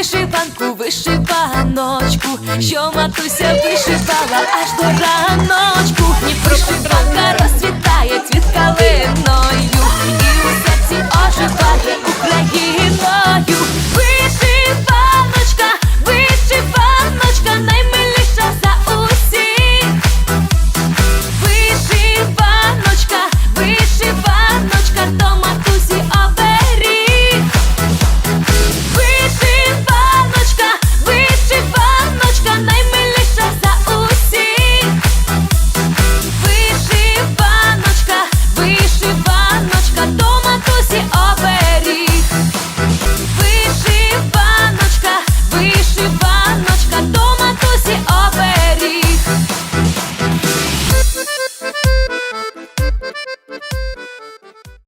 вишиванку, вишиваночку, що матуся вишивала аж до ранок.